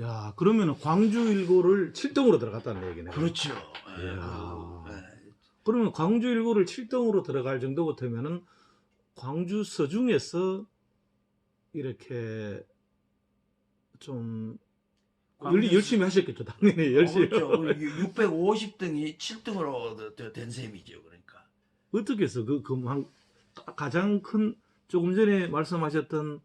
야, 그러면 광주 일고를 7등으로 들어갔다는 얘기네. 그렇죠. 예, 이야. 예. 그러면 광주 일고를 7등으로 들어갈 정도 같으면은 광주 서중에서 이렇게 좀 광주 열심히 하셨겠죠, 당연히 열심히. 그렇죠. 650등이 7등으로 된 셈이죠. 그러니까. 어떻게 해서 그, 그 한- 가장 큰 조금 전에 말씀하셨던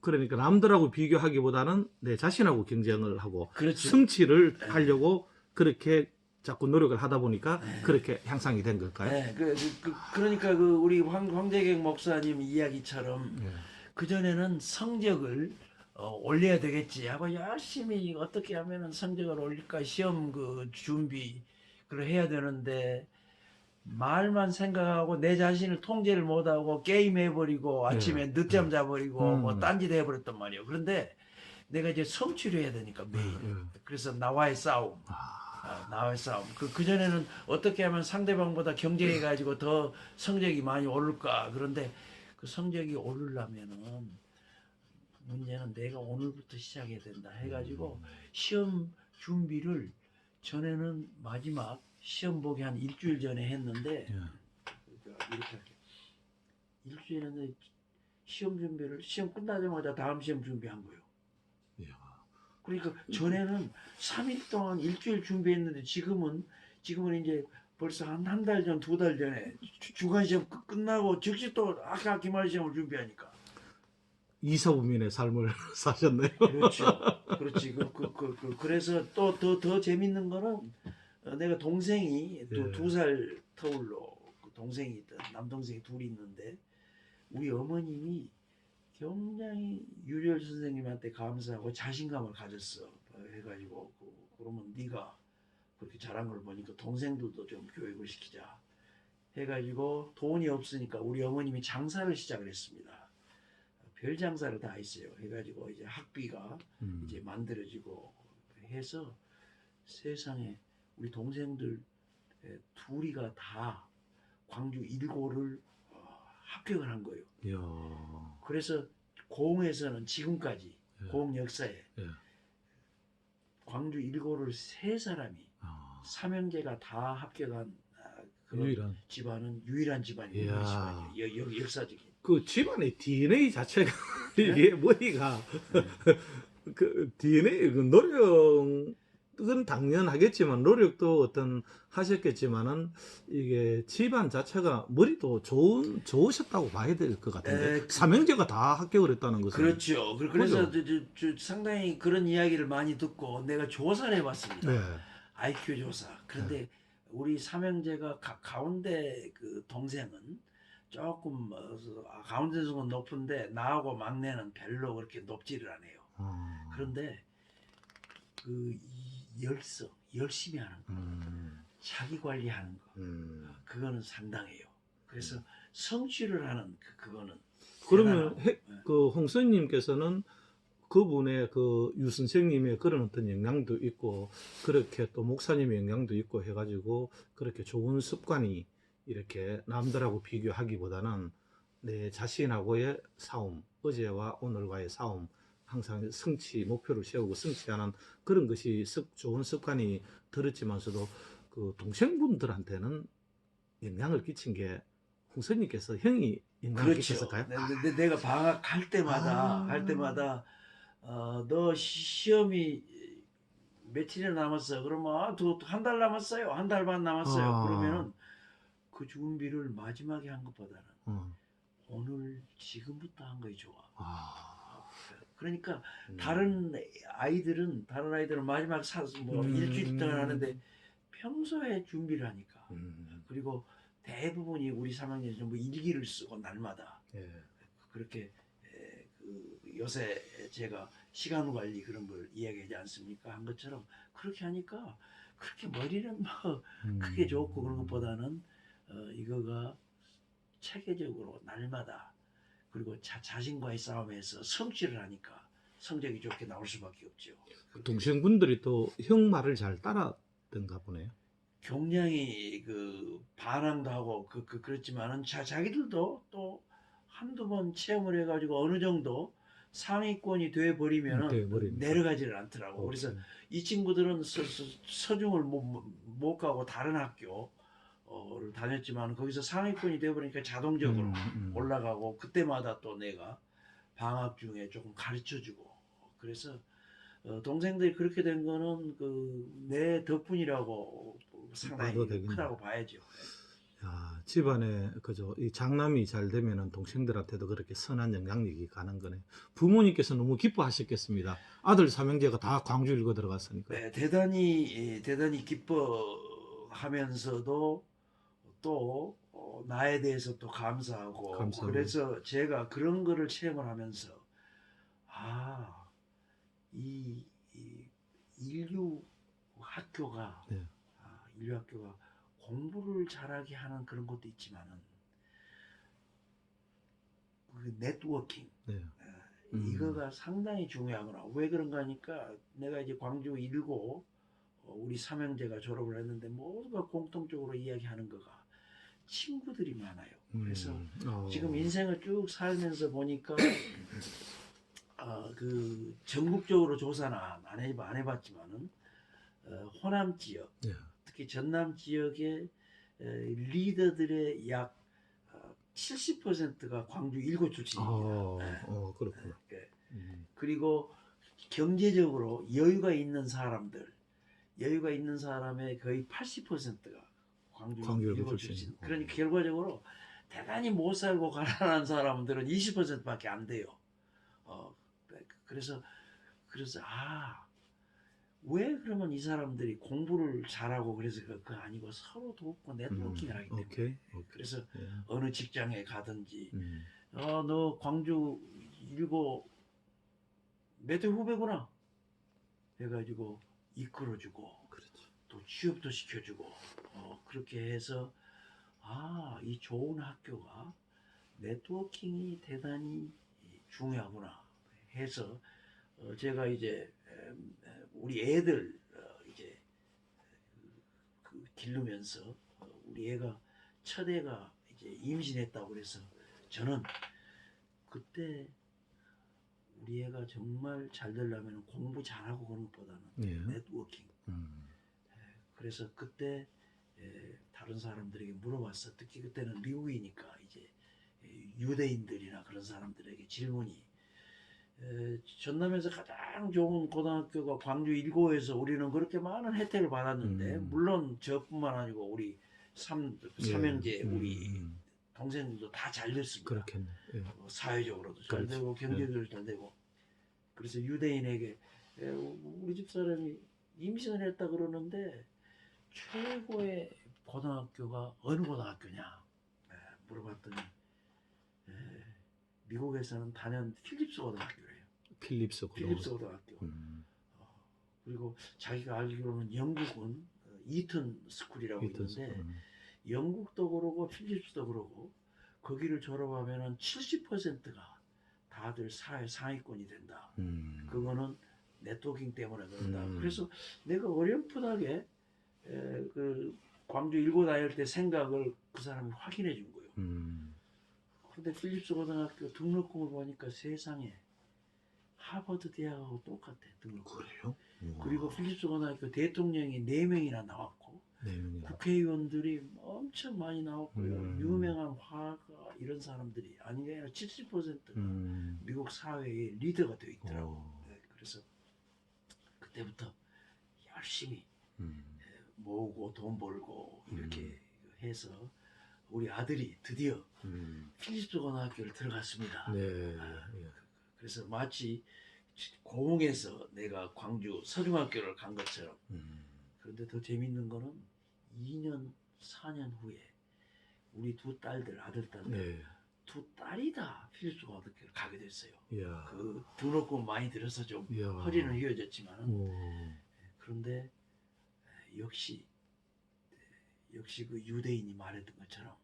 그러니까 남들하고 비교하기보다는 내 자신하고 경쟁을 하고 그렇죠. 성취를 네. 하려고 그렇게 자꾸 노력을 하다 보니까 네. 그렇게 향상이 된 걸까요? 네, 그, 그, 러니까그 우리 황, 황대경 목사님 이야기처럼 예. 그 전에는 성적을 어, 올려야 되겠지 하고 열심히 어떻게 하면은 성적을 올릴까 시험 그 준비 그걸 해야 되는데 말만 생각하고 내 자신을 통제를 못하고 게임 해버리고 아침에 늦잠 자버리고 음. 뭐 딴짓 해버렸단 말이에요. 그런데 내가 이제 성취를 해야 되니까 매일. 예. 그래서 나와의 싸움. 아, 아, 나와의 싸움. 그, 그전에는 어떻게 하면 상대방보다 경쟁해가지고 더 성적이 많이 오를까. 그런데 그 성적이 오르려면은 문제는 내가 오늘부터 시작해야 된다 해가지고 시험 준비를 전에는 마지막 시험 보기 한 일주일 전에 했는데 예. 이렇게 할게. 일주일 전에 시험 준비를 시험 끝나자마자 다음 시험 준비한 거예요. 이야. 그러니까 전에는 3일 동안 일주일 준비했는데 지금은 지금은 이제 벌써 한 한 달 전, 두 달 전에 주- 주간 시험 끝- 끝나고 즉시 또 아까 기말 시험을 준비하니까. 이사부민의 삶을 사셨네요. 그렇죠. 그렇지. 그, 그, 그, 그, 그래서 또 더 더 재밌는 거는 어, 내가 동생이 예. 또두살 터울로 그 동생이 있던 남동생이 둘이 있는데 우리 어머님이 굉장히 유열 선생님한테 감사하고 자신감을 가졌어. 어, 해가지고 그, 그러면 네가 그렇게 잘한 걸 보니까 동생들도 좀 교육을 시키자. 해가지고 돈이 없으니까 우리 어머님이 장사를 시작을 했습니다. 별 장사를 다 했어요. 해가지고 이제 학비가 음. 이제 만들어지고 해서 세상에 우리 동생들 에, 둘이가 다 광주 일고를 어, 합격을 한 거예요. 이야. 그래서 고흥에서는 지금까지 예. 고흥 역사에 예. 광주 일고를 세 사람이 아, 삼형제가 다 합격한 아, 그런 유일한. 집안은 유일한 집안이에요. 이야. 우리 집안이에요. 여, 여, 역사적인. 그 집안의 DNA 자체가 네? 이게 머리가 그 DNA 그 노 력은 당연하겠지만 노력도 어떤 하셨겠지만은 이게 집안 자체가 머리도 좋은 좋으셨다고 봐야 될 것 같은데 에, 그- 삼형제가 다 합격을 했다는 것은 그렇죠. 그- 그래서? 저, 저, 저 상당히 그런 이야기를 많이 듣고 내가 조사를 해봤습니다. 네. IQ 조사. 그런데 우리 삼형제가 가, 가운데 그 동생은 조금 어, 아, 가운데 중은 높은데 나하고 막내는 별로 그렇게 높지를 않아요. 어, 그런데 그이 열성, 열심히 하는 거, 음, 자기 관리하는 거, 음. 그거는 상당해요. 그래서 성취를 하는 그, 그거는 그러면. 해- 네. 그 홍선님께서는 그분의 그 유 선생님의 그런 어떤 영향도 있고 그렇게 또 목사님의 영향도 있고 해가지고 그렇게 좋은 습관이 이렇게 남들하고 비교하기보다는 내 자신하고의 싸움 어제와 오늘과의 싸움 항상 성취 목표를 세우고 성취하는 그런 것이 습- 좋은 습관이 들었지만서도 그 동생분들한테는 영향을 끼친 게 홍선님께서 형이 영향을 그렇죠. 끼쳤을까요? 내, 내, 내가 방학 갈 때마다 아. 갈 때마다 어, 너 시- 시험이 며칠이나 남았어. 그러면 한달 남았어요. 한 달 반 남았어요. 아. 그러면은 그 준비를 마지막에 한 것보다는 어. 오늘 지금부터 한 거이 좋아. 아. 그러니까 음. 다른 아이들은 다른 아이들은 마지막 사뭐 음. 일주일 동안 하는데 평소에 준비를 하니까 음. 그리고 대부분이 우리 3학년 전부 일기를 쓰고 날마다 예. 그렇게 에, 그 요새 제가 시간 관리 그런 걸 이야기하지 않습니까? 한 것처럼 그렇게 하니까 그렇게 머리는 뭐 음. 크게 좋고 그런 것보다는 어, 이거가 체계적으로 날마다 그리고 자, 자신과의 싸움에서 성취를 하니까 성적이 좋게 나올 수밖에 없죠. 동생분들이 또 형 말을 잘 따라든가 보네요. 굉장히 그 반항도 하고 그, 그 그렇지만은 자, 자기들도 또 한두 번 체험을 해가지고 어느 정도 상위권이 돼 버리면은 음. 내려가지를 않더라고. 그래서 오케이. 이 친구들은 서, 서, 중을 못, 못- 못 가고 다른 학교 를 다녔지만 거기서 상위권이 되어버리니까 자동적으로 음, 음. 올라가고 그때마다 또 내가 방학 중에 조금 가르쳐주고 그래서 어, 동생들이 그렇게 된 거는 그 내 덕분이라고 상당히. 크다고 봐야죠. 야, 집안에 그저 이 장남이 잘 되면은 동생들한테도 그렇게 선한 영향력이 가는 거네. 부모님께서 너무 기뻐하셨겠습니다. 아들 삼형제가 다 광주 일고 들어갔으니까. 네, 대단히 예, 대단히 기뻐하면서도 또 어, 나에 대해서 또 감사하고, 감사하고. 그래서 제가 그런 거를 체험을 하면서 아, 이, 이 인류 학교가 네. 아, 인류 학교가 공부를 잘하게 하는 그런 것도 있지만은 그 네트워킹 네. 음. 이거가 상당히 중요하구나. 왜 그런가 하니까 내가 이제 광주 일고 어, 우리 삼형제가 졸업을 했는데 모두가 공통적으로 이야기하는 거가 친구들이 많아요. 그래서 음, 어. 지금 인생을 쭉 살면서 보니까 아, 그 전국적으로 조사는 안, 안, 해, 안 해봤지만은 어, 호남 지역 예. 특히 전남 지역의 에, 리더들의 약 어, 70%가 광주 일고 출신입니다. 어, 네. 어, 그렇구나. 네. 음. 그리고 경제적으로 여유가 있는 사람들, 여유가 있는 사람의 거의 80%가 광주, 광주 일고 출신. 그러니까 결과적으로 대단히 못 살고 가난한 사람들은 20%밖에 안 돼요. 어, 그래서 그래서 아. 왜 그러면 이 사람들이 공부를 잘하고 그래서 그, 그 아니고 서로 돕고 네트워킹을 하기 때문에 음, 오케이. 오케이. 그래서 예. 어느 직장에 가든지 음. 어, 너 광주 일고 매대 후배구나. 해가지고 이끌어주고. 또 취업도 시켜주고 어, 그렇게 해서 아, 이 좋은 학교가 네트워킹이 대단히 중요하구나 해서 어, 제가 이제 에, 우리 애들 어, 이제 그 기르면서 어, 우리 애가 첫 애가 이제 임신했다고 그래서 저는 그때 우리 애가 정말 잘 되려면 공부 잘하고 그런 것보다는 예. 네트워킹 음. 그래서 그때 에, 다른 사람들에게 물어봤어. 특히 그때는 미국이니까 이제 에, 유대인들이나 그런 사람들에게 질문이 에, 전남에서 가장 좋은 고등학교가 광주 일고에서 우리는 그렇게 많은 혜택을 받았는데 음. 물론 저뿐만 아니고 우리 삼 삼형제 예. 음, 우리 음. 동생들도 다 잘 됐습니다. 그렇게 예. 어, 사회적으로도 잘 그렇지. 되고 경제적으로 잘 되고 그래서 유대인에게 에, 우리 집 사람이 임신을 했다 그러는데 최고의 고등학교가 어느 고등학교냐 에, 물어봤더니 에, 미국에서는 단연 필립스 고등학교래요. 필립스 고등. 필립스 고등학교. 음. 어, 그리고 자기가 알기로는 영국은 어, 이튼 스쿨이라고 이튼 있는데 음. 영국도 그러고 필립스도 그러고 거기를 졸업하면은 70%가 다들 사회 상위권이 된다. 음. 그거는 네트워킹 때문에 그런다. 음. 그래서 내가 어렴풋하게 에, 그 광주 일고 다닐 때 생각을 그 사람이 확인해 준 거예요. 음. 근데 필립스 고등학교 등록금을 보니까 세상에 하버드 대학하고 똑같아 등록금. 그래요? 우와. 그리고 필립스 고등학교 대통령이 4명이나 나왔고 네 명이나. 국회의원들이 엄청 많이 나왔고요. 음. 유명한 화가 이런 사람들이 아니 아니라 70%가 음. 미국 사회의 리더가 되어 있더라고. 어. 네, 그래서 그때부터 열심히 음. 모으고 돈 벌고 이렇게 해서 우리 아들이 드디어 음. 필립스 고등학교를 들어갔습니다. 네. 아, 예. 그래서 마치 고흥에서 내가 광주 서중학교를 간 것처럼 음. 그런데 더 재밌는 거는 2년 4년 후에 우리 두 딸들 아들 딸들 네. 두 딸이 다 필립스 고등학교를 가게 됐어요. 이야. 그 등록금 많이 들어서 좀 이야. 허리는 휘어졌지만 오. 그런데 역시 역시 그 유대인이 말했던 것처럼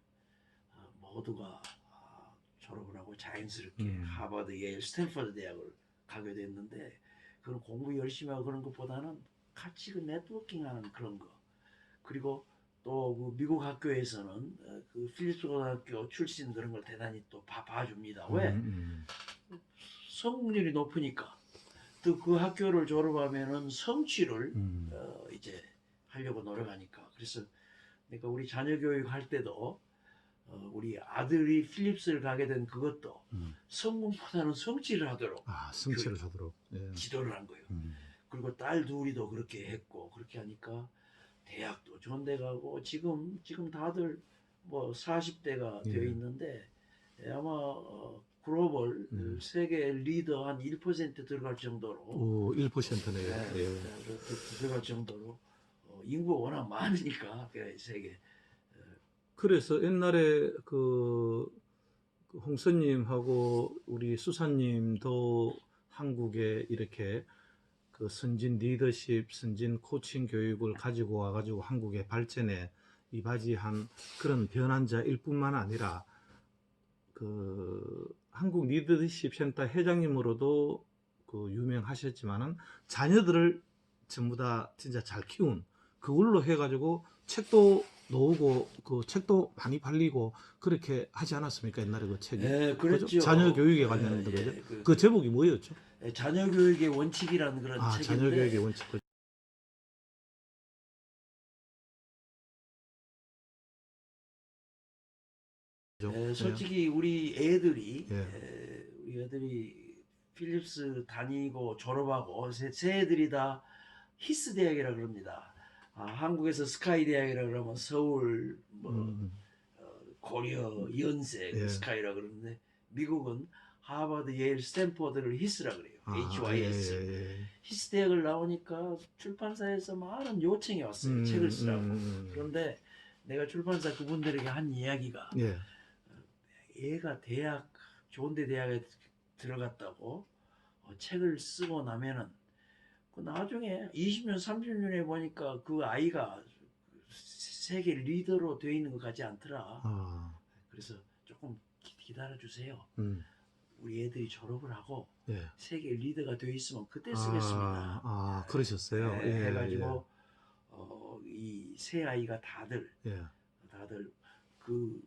어, 모두가 아, 졸업을 하고 자연스럽게 음. 하버드, 예일, 스탠퍼드 대학을 가게 됐는데 그런 공부 열심히 하고 그런 것보다는 같이 그 네트워킹하는 그런 거 그리고 또 그 미국 학교에서는 어, 그 필립스 고등학교 출신 그런 걸 대단히 또 봐, 봐줍니다. 왜? 음, 음. 성공률이 높으니까 또 그 학교를 졸업하면은 성취를 음. 어, 이제 하려고 노력하니까 그래서 그러니까 우리 자녀 교육 할 때도 어, 우리 아들이 필립스를 가게 된 그것도 음. 성공보다는 성취를 하도록 아 성취를 하도록. 예. 지도를 한 거예요. 음. 그리고 딸 둘이도 그렇게 했고 그렇게 하니까 대학도 좋은 데 가고 지금 지금 다들 뭐 40대가 예. 되어 있는데 예, 아마 어, 글로벌 음. 세계 리더 한 1% 들어갈 정도로 오 1%네요. 예, 예. 그- 그- 들어갈 정도로 어, 인구가 워낙 많으니까 그 세계. 그래서 옛날에 그, 그 홍선님하고 우리 수사님도 한국에 이렇게 그 선진 리더십, 선진 코칭 교육을 가지고 와가지고 한국의 발전에 이바지한 그런 변환자일 뿐만 아니라 그 한국 리더십 센터 회장님으로도 그 유명하셨지만은 자녀들을 전부 다 진짜 잘 키운 그걸로 해가지고 책도 놓고 그 책도 많이 팔리고 그렇게 하지 않았습니까 옛날에 그 책이 예, 그렇죠. 그죠? 자녀 교육에 관련된 예, 거죠? 예, 그, 그 제목이 뭐였죠? 예, 자녀 교육의 원칙이라는 그런 아 책인데 자녀 교육의 원칙 그 예, 솔직히 우리 애들이 예. 예, 우리 애들이 필립스 다니고 졸업하고 세, 세 애들이 다 히스 대학이라 그럽니다. 아, 한국에서 스카이 대학이라 그러면 서울 뭐 음, 어, 고려 연세 예. 스카이라 그러는데 미국은 하버드, 예일, 스탠포드를 히스라 그래요. 아, HYS. 예, 예, 예. 히스 대학을 나오니까 출판사에서 많은 요청이 왔어요. 음, 책을 쓰라고. 음, 음, 그런데 내가 출판사 그분들에게 한 이야기가 예. 얘가 대학 좋은데 대학에 들어갔다고 어, 책을 쓰고 나면은 그 나중에 20년 30년에 보니까 그 아이가 세계 리더로 되어 있는 것 같지 않더라. 아, 그래서 조금 기, 다려 주세요. 음, 우리 애들이 졸업을 하고 예. 세계 리더가 되어 있으면 그때 쓰겠습니다. 아, 아 그러셨어요. 네, 예, 해가지고 어, 이 세 아이가 다들 예, 다들 그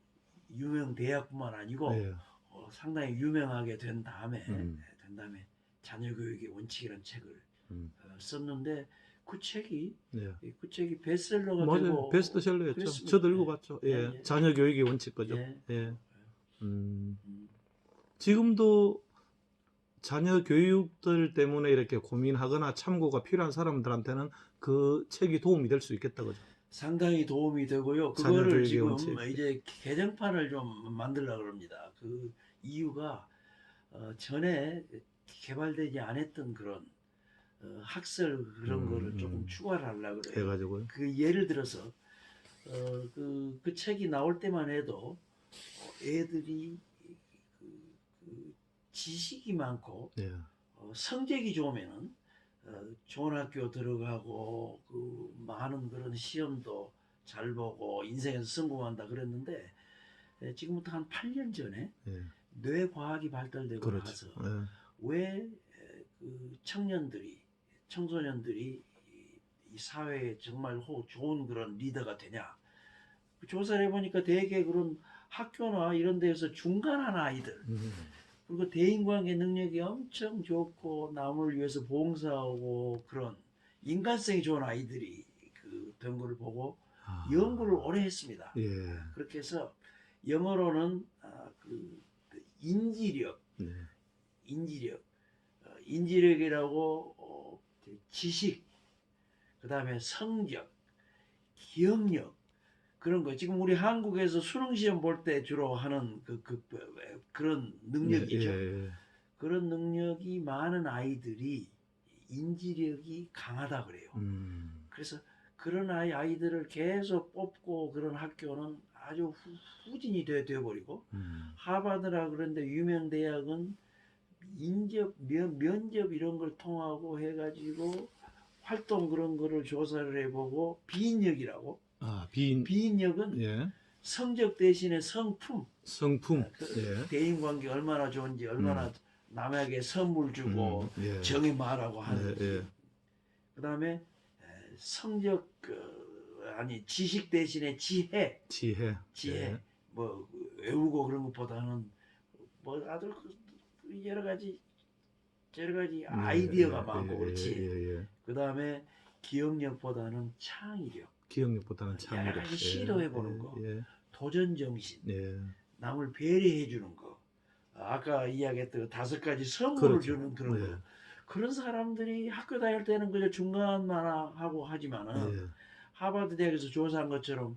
유명 대학뿐만 아니고 예. 예. 어, 상당히 유명하게 된 다음에 음. 된 다음에 자녀 교육의 원칙이라는 책을 음. 어, 썼는데 그 책이 예. 그 책이 베스트셀러가 맞아요. 되고 베스트셀러였죠. 그랬습니다. 저도 예. 읽어봤죠. 예. 예, 예. 자녀 교육의 원칙 거죠. 예. 예. 음. 음, 지금도 자녀 교육들 때문에 이렇게 고민하거나 참고가 필요한 사람들한테는 그 책이 도움이 될 수 있겠다 그죠? 상당히 도움이 되고요. 자녀 그거를 지금 원칙. 이제 개정판을 좀 만들려고 합니다. 그 이유가 어, 전에 개발되지 않았던 그런 어, 학설 그런 음, 거를 조금 음. 추가를 하려고 그래요. 해가지고요. 그 예를 들어서 어, 그, 그 책이 나올 때만 해도 어, 애들이 그, 그 지식이 많고 예. 어, 성적이 좋으면은 어, 좋은 학교 들어가고 그 많은 그런 시험도 잘 보고 인생에서 성공한다 그랬는데 에, 지금부터 한 8년 전에 예. 뇌과학이 발달되고 그렇죠. 나서 예. 왜그 청년들이 청소년들이 이- 이 사회에 정말 호 좋은 그런 리더가 되냐 그 조사를 해보니까 대개 그런 학교나 이런 데에서 중간한 아이들 음. 그리고 대인관계 능력이 엄청 좋고 남을 위해서 봉사하고 그런 인간성이 좋은 아이들이 그 연구를 보고 아. 연구를 오래 했습니다. 예. 그렇게 해서 영어로는 아, 그 인지력 네. 인지력, 어, 인지력이라고 어, 지식, 그 다음에 성적, 기억력 그런 거. 지금 우리 한국에서 수능 시험 볼 때 주로 하는 그, 그, 그 그런 능력이죠. 예, 예. 그런 능력이 많은 아이들이 인지력이 강하다 그래요. 음. 그래서 그런 아이 아이들을 계속 뽑고 그런 학교는 아주 후, 후진이 돼, 돼버리고 음. 하버드라 그런데 유명 대학은 인접 면, 면접 이런 걸 통하고 해가지고 활동 그런 거를 조사를 해보고 비인력이라고 아 비인. 비인력은 예. 성적 대신에 성품 성품. 그 예. 대인 관계 얼마나 좋은지 얼마나 남에게 선물 주고 음, 예. 정이 말하고 하는지 예, 예. 그다음에 에, 성적 그, 아니 지식 대신에 지혜 지혜. 지혜 예. 뭐 외우고 그런 것보다는 뭐 아들 그 여러 가지 여러 가지 아이디어가 예, 많고 예, 그렇지. 예, 예. 그 다음에 기억력보다는 창의력, 기억력보다는 창의력. 여러 가지 시도해 보는 예, 거. 예, 도전 정신, 예. 남을 배려해 주는 거. 아까 이야기했던 그 다섯 가지 선물을 그렇죠. 주는 그런 네. 거. 그런 사람들이 학교 다닐 때는 그저 중간만 하고 하지만은 예. 하버드 대학에서 조사한 것처럼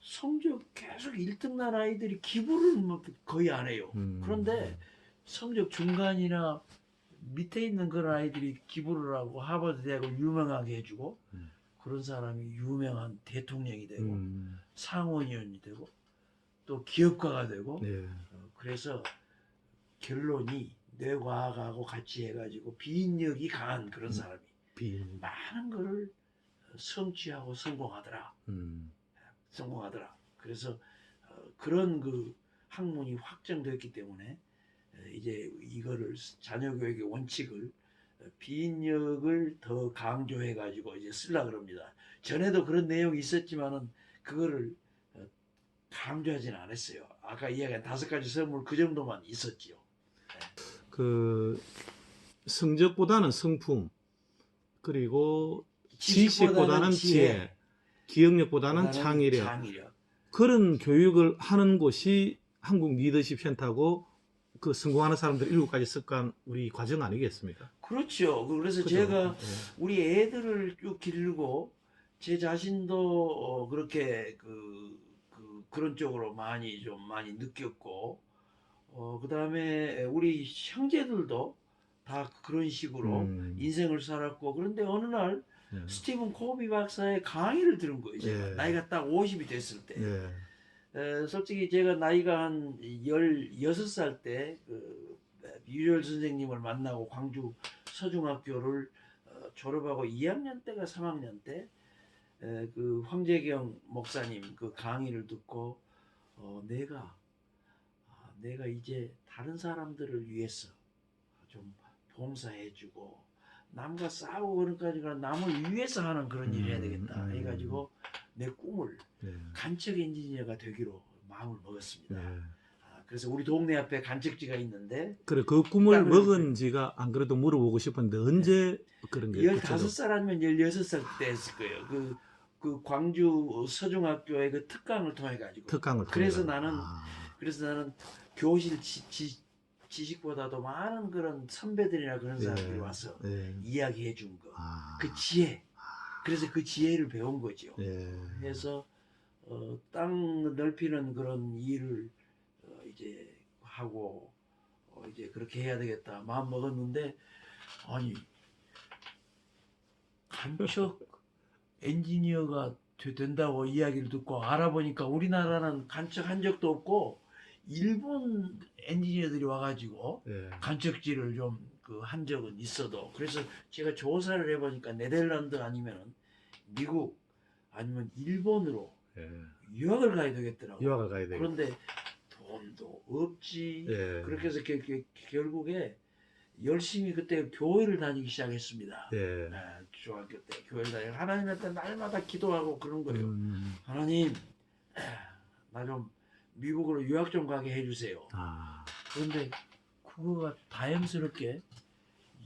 성적 계속 1등 난 아이들이 기부를 뭐 거의 안 해요. 음. 그런데 성적 중간이나 밑에 있는 그런 아이들이 기부를 하고 하버드 대학을 유명하게 해주고 음. 그런 사람이 유명한 대통령이 되고 음. 상원의원이 되고 또 기업가가 되고 예. 어, 그래서 결론이 뇌과학하고 같이 해가지고 비인력이 강한 그런 음. 사람이 비. 많은 거를 성취하고 성공하더라. 음. 성공하더라. 그래서 어, 그런 그 학문이 확정됐기 때문에 어, 이제 이거를 자녀 교육의 원칙을 어, 비인력을 더 강조해 가지고 이제 쓰려 그럽니다. 전에도 그런 내용이 있었지만은 그거를 어, 강조하지는 않았어요. 아까 이야기한 다섯 가지 선물 그 정도만 있었지요. 그 성적보다는 성품 그리고 지식보다는 지식보다는 지혜, 기억력보다는 창의력 창의력. 그런 교육을 하는 곳이 한국 리더십 센터고 그 성공하는 사람들 일곱 가지 습관 우리 과정 아니겠습니까? 그렇죠. 그래서 그죠? 제가 예. 우리 애들을 쭉 기르고 제 자신도 어, 그렇게 그, 그 그런 쪽으로 많이 좀 많이 느꼈고 어 그 다음에 우리 형제들도 다 그런 식으로 음. 인생을 살았고 그런데 어느 날 예. 스티븐 코비 박사의 강의를 들은 거예요. 예. 나이가 딱 50이 됐을 때. 예. 에, 솔직히 제가 나이가 한 16살 때, 그, 유열 선생님을 만나고 광주 서중학교를 어, 졸업하고 2학년 때가 3학년 때, 에, 그 황재경 목사님 그 강의를 듣고, 어, 내가, 아, 내가 이제 다른 사람들을 위해서 좀 봉사해주고, 남과 싸우고 그러니까 남을 위해서 하는 그런 일을 해야 되겠다. 음, 음. 해가지고 내 꿈을 예. 간척 엔지니어가 되기로 마음을 먹었습니다. 예. 아, 그래서 우리 동네 앞에 간척지가 있는데 그래 그 꿈을 먹은 지가 안 그래도 물어보고 싶었는데 언제 그런 게 구체적으로? 15살 아니면 16살 때 했을 거예요. 그, 그 광주 서중학교의 그 특강을 통해 가지고 특강을 그래서 통해서. 나는 아, 그래서 나는 교실 지, 지, 지식보다도 많은 그런 선배들이나 그런 사람들이 예. 와서 예. 이야기해 준 거. 아, 그 지혜. 그래서 그 지혜를 배운 거죠. 예. 해서 어, 땅 넓히는 그런 일을 어, 이제 하고 어, 이제 그렇게 해야 되겠다 마음 먹었는데 아니 간척 엔지니어가 되- 된다고 이야기를 듣고 알아보니까 우리나라는 간척 한 적도 없고 일본 엔지니어들이 와가지고 예. 간척지를 좀 그 한 적은 있어도 그래서 제가 조사를 해보니까 네덜란드 아니면 미국 아니면 일본으로 예. 유학을 가야 되겠더라고. 유학을 가야 되고. 그런데 돈도 없지. 예. 그렇게 해서 게- 게- 결국에 열심히 그때 교회를 다니기 시작했습니다. 예. 네, 중학교 때 교회를 다니고 하나님한테 날마다 기도하고 그런 거예요. 음, 하나님 나 좀 미국으로 유학 좀 가게 해주세요. 아, 그런데 그거가 다행스럽게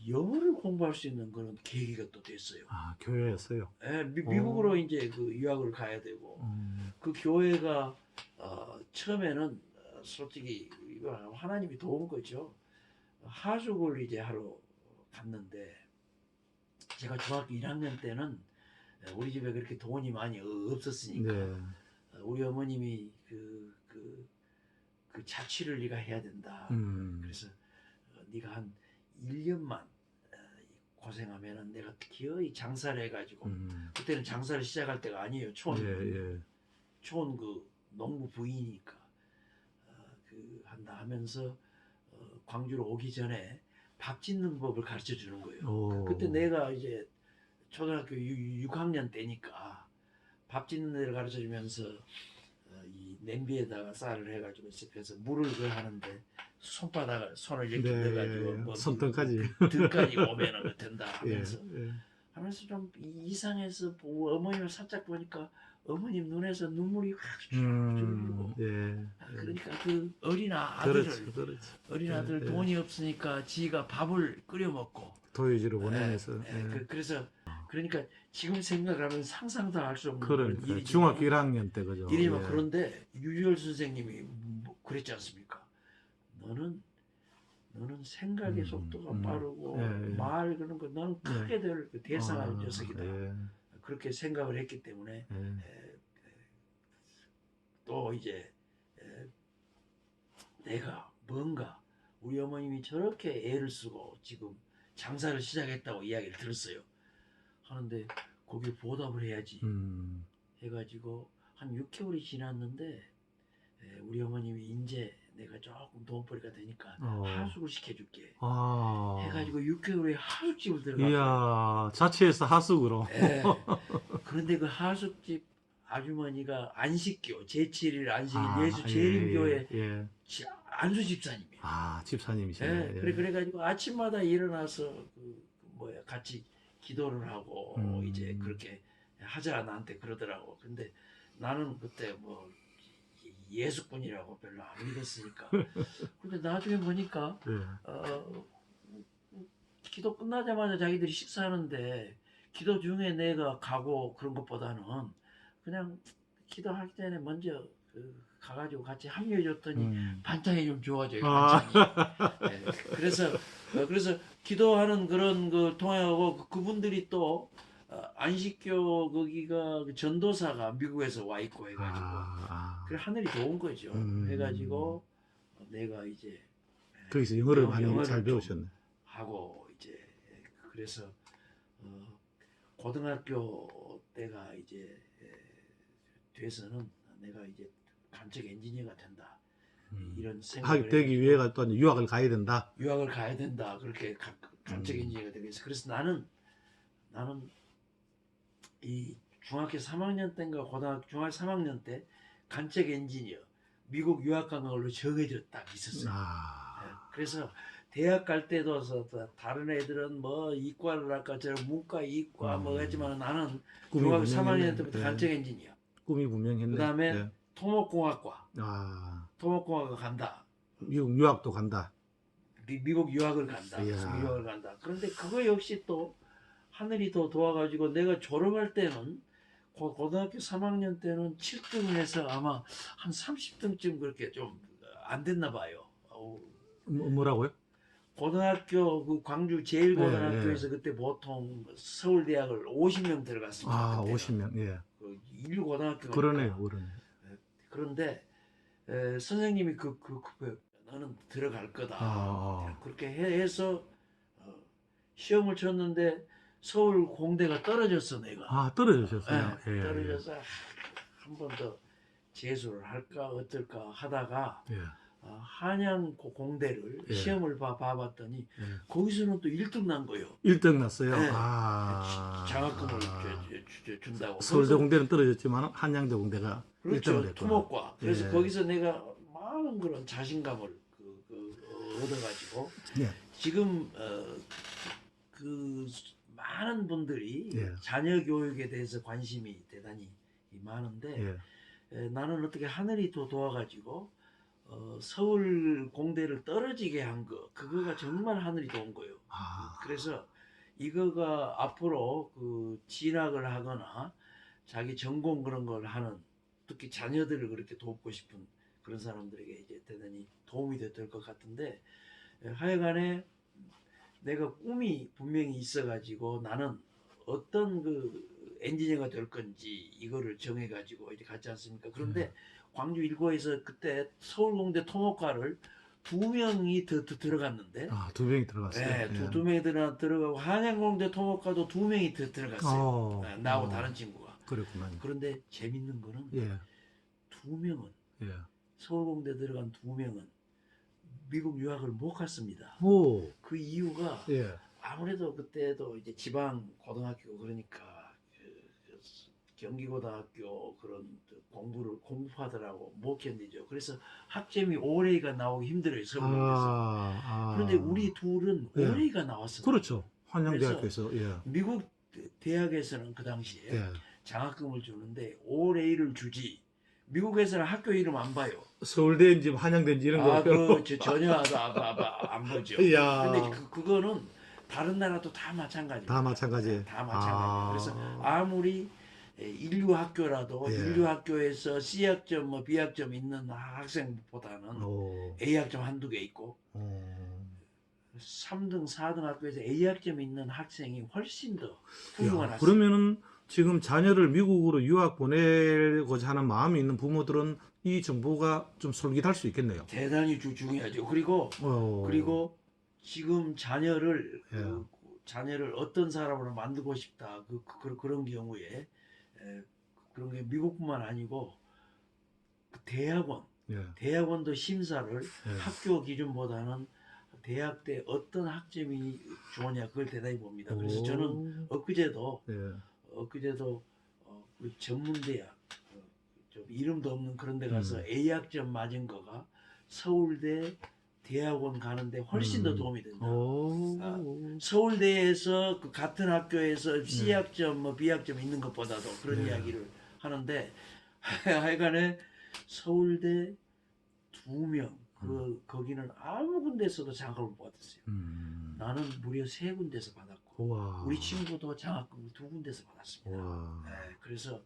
영어를 공부할 수 있는 그런 계기가 또 됐어요. 아 교회였어요. 예, 미, 어. 미국으로 이제 그 유학을 가야 되고 음, 그 교회가 어, 처음에는 어, 솔직히 이거 하나님이 도운 거죠. 하숙을 이제 하러 갔는데 제가 중학교 1학년 때는 우리 집에 그렇게 돈이 많이 어- 없었으니까 네. 어, 우리 어머님이 그, 그, 그 자취를 네가 해야 된다. 음, 그래서 어, 네가 한 1년만 고생하면은 내가 기어이 장사를 해가지고 음, 그때는 장사를 시작할 때가 아니에요. 촌 예, 예. 촌그 농부 부인이니까 어, 그 한다 하면서 어, 광주로 오기 전에 밥 짓는 법을 가르쳐 주는 거예요. 오. 그때 내가 이제 초등학교 6, 학년 때니까 밥 짓는 데를 가르쳐 주면서 어, 이 냄비에다가 쌀을 해가지고 씹혀서 물을 그 하는데 손바닥을 손을 이렇게 네, 넣어가지고 뭐 손등까지. 등까지 오면은 그 된다 예, 하면서 예. 하면서 좀 이상해서 보고 어머님을 살짝 보니까 어머님 눈에서 눈물이 확 음, 줄고 예. 그러니까 그 어린 아들을 그렇지, 그렇지. 어린 아들 예, 예. 돈이 없으니까 지가 밥을 끓여 먹고 도유지로 보내면서. 예, 예. 그, 그래서 그러니까 지금 생각하면 상상도 할 수 없는 그러니까 일이지만 중학교 1학년 때 그죠. 일이지만 예. 그런데 유열 선생님이 뭐 그랬지 않습니까? 너는 너는 생각의 음, 속도가 음. 빠르고 예, 예. 말 그런 거 너는 크게 될그 대상할 아, 녀석이다. 예, 그렇게 생각을 했기 때문에 예. 에, 또 이제 에, 내가 뭔가 우리 어머님이 저렇게 애를 쓰고 지금 장사를 시작했다고 이야기를 들었어요. 하는데 거기에 보답을 해야지 음, 해가지고 한 6개월이 지났는데 에, 우리 어머님이 이제 내가 조금 돈벌이가 되니까 어. 하숙을 시켜줄게 아. 해가지고 6개월에 하숙집을 들어가. 이야, 자취해서 하숙으로. 예. 그런데 그 하숙집 아주머니가 안식교 제7일 안식 아, 예수 재림교회 예, 예. 지- 안수 집사님이에요. 아, 집사님이시네. 예, 예. 그래 그래가지고 아침마다 일어나서 그, 그 뭐야 같이 기도를 하고 음. 이제 그렇게 하자 나한테 그러더라고. 근데 나는 그때 뭐 예수꾼이라고 별로 안 믿었으니까. 근데 나중에 보니까 예. 어, 기도 끝나자마자 자기들이 식사하는데 기도 중에 내가 가고 그런 것보다는 그냥 기도하기 전에 먼저 그 가가지고 같이 합류해 줬더니 음. 반찬이 좀 좋아져요. 아. 반찬이. 네, 그래서 어, 그래서 기도하는 그런 그 통하고 그- 그분들이 또 어, 안식교 거기가 그 전도사가 미국에서 와 있고 해가지고 아, 아. 그래 하늘이 좋은 거죠. 음. 해가지고 내가 이제 거기서 영어를 영어- 많이 영어를 잘좀 배우셨네. 하고 이제 그래서 어, 고등학교 때가 이제 에, 돼서는 내가 이제 간척 엔지니어가 된다 음. 이런 생각을 되기 위해가 또 유학을 가야 된다. 유학을 가야 된다 그렇게 가- 간척 음. 엔지니어가 되겠어 그래서 나는 나는 이 중학교 3학년 때인가 고등학교 중학교 3학년 때 간척 엔지니어 미국 유학 간 걸로 정해져 딱 있었어요. 예, 아, 그래서 대학 갈 때도 다- 다른 애들은 뭐 이과를 할까 저 문과 이과 음. 뭐 했지만 나는 중학교 분명했네. 3학년 때부터 예. 간척 엔지니어 꿈이 분명했네. 그다음에 예. 토목공학과 아, 토목공학과 간다 미국 유학도 간다. 미, 미국 유학을 간다. 미국 유학을 간다 그런데 그거 역시 또 하늘이 더 도와가지고 내가 졸업할 때는 고, 고등학교 3학년 때는 7등에서 아마 한 30등쯤 그렇게 좀 안 됐나 봐요 뭐, 뭐라고요? 고등학교 그 광주 제일고등학교에서 그때 보통 서울대학을 50명 들어갔습니다. 아, 그때는. 50명. 예. 그 인류 고등학교가 그러네요, 그러네. 그런데 에, 선생님이 그, 그, 그 너는 들어갈 거다. 아. 그렇게 해, 해서 어, 시험을 쳤는데 서울 공대가 떨어졌어 내가. 아, 떨어지셨어요. 예, 예, 떨어져서 한 번 더 재수를 할까 어떨까 하다가 예. 어, 한양 고- 공대를 예. 시험을 봐, 봐봤더니 예. 거기서는 또 1등 난 거예요. 1등 났어요. 네. 아. 장학금을 아. 저- 저- 저- 준다고. 서울대 공대는 떨어졌지만 한양대 공대가 1등을 그렇죠. 했구나. 토목과. 그래서 예. 거기서 내가 많은 그런 자신감을 그, 그, 어, 얻어가지고 예. 지금 어, 그 많은 분들이 예. 자녀 교육에 대해서 관심이 대단히 많은데 예. 에, 나는 어떻게 하늘이 또 도와가지고 어, 서울 공대를 떨어지게 한 거 그거가 정말 하늘이 도운 거예요. 아. 그래서 이거가 앞으로 그 진학을 하거나 자기 전공 그런 걸 하는 특히 자녀들을 그렇게 돕고 싶은 그런 사람들에게 이제 대단히 도움이 될것 같은데 에, 하여간에 내가 꿈이 분명히 있어가지고 나는 어떤 그 엔지니어가 될 건지 이거를 정해가지고 이제 갔지 않습니까? 그런데 광주 일고에서 그때 서울공대 통합과를 두 명이 더, 더 들어갔는데 아, 두 명이 들어갔어요. 네, 두, 예. 두 명이 들어, 들어가고 한양공대 통합과도 두 명이 더 들어갔어요. 어. 네, 나하고 어. 다른 친구가. 그랬구만. 그런데 재밌는 거는 예. 두 명은 예. 서울공대 들어간 두 명은 미국 유학을 못 갔습니다. 오. 그 이유가 예. 아무래도 그때도 이제 지방 고등학교 그러니까 그, 그 경기고등학교 그런 그 공부를 공부하더라고 못 견디죠. 그래서 학점이 올해가 나오기 힘들어요 서울에서. 아, 아. 그런데 우리 둘은 예. 올해가 나왔어. 그렇죠. 한양대학교에서 예. 미국 대학에서는 그 당시에 예. 장학금을 주는데 올해를 주지. 미국에서는 학교 이름 안 봐요. 서울대인지 한양대인지 이런 거 아. 그 저- 전혀 안, 안, 안, 안 보죠. 이야. 근데 그, 그거는 다른 나라도 다 마찬가지예요. 다 마찬가지. 다 마찬가지예요. 아. 그래서 아무리 에, 인류 학교라도 예. 인류 학교에서 C 학점 뭐 B 학점 있는 학생보다는 오. A 학점 한두 개 있고 어. 3등, 4등 학교에서 A 학점 있는 학생이 훨씬 더 훌륭한 야, 학생. 그러면은 지금 자녀를 미국으로 유학 보내고자 하는 마음이 있는 부모들은 이 정보가 좀 솔깃할 수 있겠네요. 대단히 주- 중요하죠. 그리고 어. 그리고 지금 자녀를 예. 그 자녀를 어떤 사람으로 만들고 싶다 그, 그 그런 경우에 에, 그런 게 미국뿐만 아니고 그 대학원 예. 대학원도 심사를 예. 학교 기준보다는 대학 때 어떤 학점이 좋으냐 그걸 대단히 봅니다. 그래서 오. 저는 엊그제도 예. 엊그제도 어, 그 전문대학 어, 좀 이름도 없는 그런 데 가서 음. A 학점 맞은 거가 서울대 대학원 가는데 훨씬 더 음. 도움이 된다. 오. 아, 서울대에서 그 같은 학교에서 C 네. 학점 뭐 B 학점 있는 것보다도 그런 네. 이야기를 하는데 하여간에 서울대 두 명 그 거기는 아무 군데서도 장학금을 못 받았어요. 음. 나는 무려 세 군데서 받았고 우와. 우리 친구도 장학금을 두 군데서 받았습니다. 와. 네, 그래서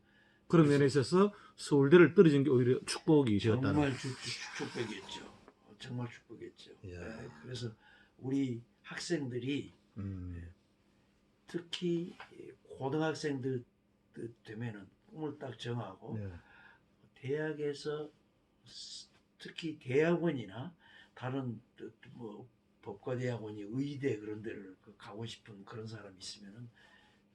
그런 면에 있어서 서울대를 떨어진 게 오히려 축복이 되었다는. 정말 주, 주, 축복이었죠. 어, 정말 축복이었죠. 네, 그래서 우리 학생들이 음. 특히 고등학생들 되면은 꿈을 딱 정하고 네. 대학에서 스- 특히 대학원이나 다른 또- 또뭐 법과대학원이 의대 그런 데를 그 가고 싶은 그런 사람이 있으면은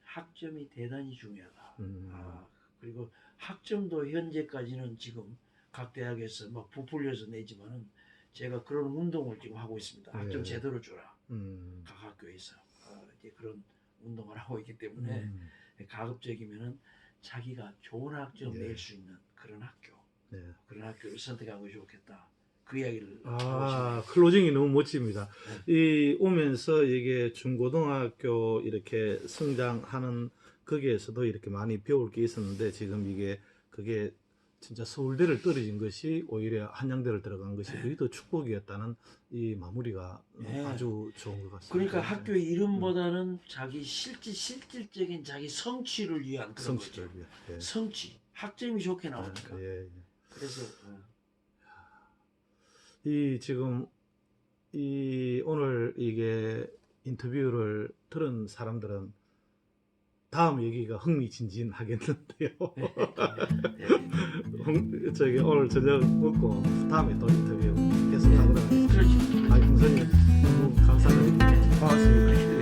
학점이 대단히 중요하다. 음. 아, 그리고 학점도 현재까지는 지금 각 대학에서 막 부풀려서 내지만은 제가 그런 운동을 지금 하고 있습니다. 학점 네. 제대로 주라. 음. 각 학교에서 어, 이제 그런 운동을 하고 있기 때문에 음. 가급적이면은 자기가 좋은 학점 예. 낼수 있는 그런 학교 네. 그런 학교를 선택하고 좋겠다 그 이야기를 아. 클로징이 너무 멋집니다. 네. 이 오면서 이게 중고등학교 이렇게 성장하는 거기에서도 이렇게 많이 배울 게 있었는데 지금 이게 그게 진짜 서울대를 떨어진 것이 오히려 한양대를 들어간 것이 그게 더 축복이었다는 이 마무리가 네. 아주 좋은 것 같습니다. 그러니까 학교 이름보다는 자기 실질 실질적인 자기 성취를 위한 그런 성취를 거죠. 위해. 예. 성취 학점이 좋게 나오니까 예, 예. 그래서 어, 이 지금 이 오늘 이게 인터뷰를 들은 사람들은 다음 얘기가 흥미진진하겠는데요. 네. 흥- 저기 오늘 저녁 먹고 다음에 또 인터뷰 계속 하도록 하겠습니다. 그렇죠. 아, 형사님 너무 감사합니다. 고맙습니다. 예.